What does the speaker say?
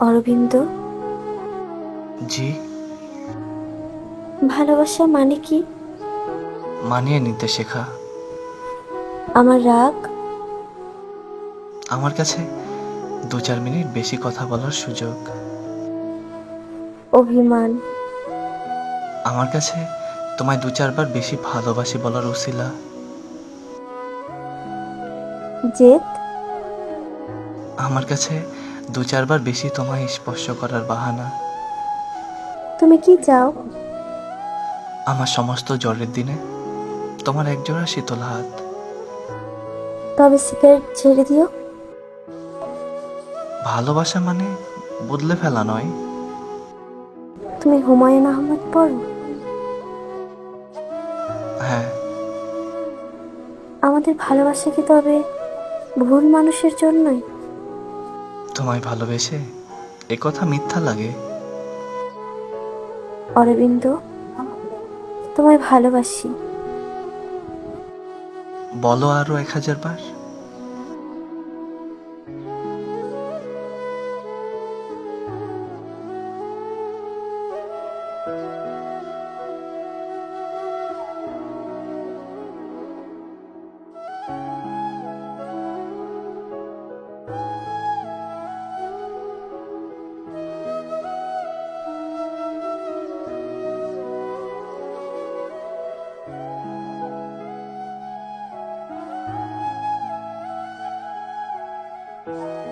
অরবিন্দ। জি। ভালোবাসা মানে কি? মানিয়ে নিতে শেখা। আমার রাগ? আমার কাছে দু চার মিনিট বেশি কথা বলার সুযোগ। অভিমান? আমার কাছে তোমায় দু চারবার বেশি ভালোবাসি বলার উসিলা। জেদ? আমার কাছে দু চারবার বেশি তোমায় স্পর্শ করার বাহানা। তুমি কি চাও? আমার সমস্ত জ্বরের দিনে তোমার একজোড়া শীতল হাত। তবে সিগারেট ছেড়ে দিও। ভালোবাসা মানে বদলে ফেলা নয়। তুমি হুমায়ুন আহমেদ পড়ো? হ্যাঁ। আমাদের ভালোবাসা কি তবে ভুল মানুষের জন্যই? তোমায় ভালোবেসে এ কথা মিথ্যা লাগে। অরবিন্দ তোমায় ভালোবাসি। বলো আরও এক হাজার বার। thank you you.